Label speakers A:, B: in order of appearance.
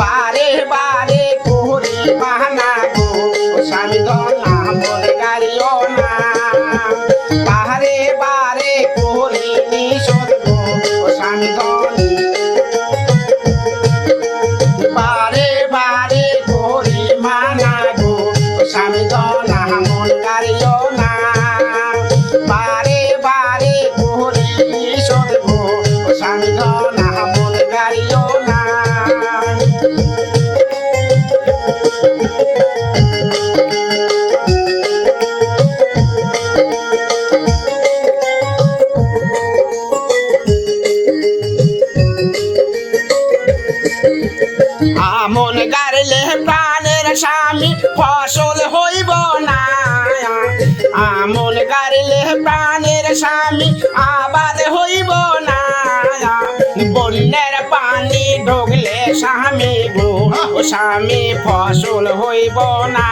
A: বারে বারে কোহরি বাহানা গো স্বামী ধনা মনে গাড়িও না। বারে বারে কোহরি নিষদ গো স্বামী বারে বারে করি মানা গো স্বামী না আমন গারলে প্রাণের স্বামী ফসল হইব না। আমন গারলে প্রাণের স্বামী আবাদ হইব না। বন্যের পানি ঢুকলে স্বামী গো, স্বামী ফসল হইব না।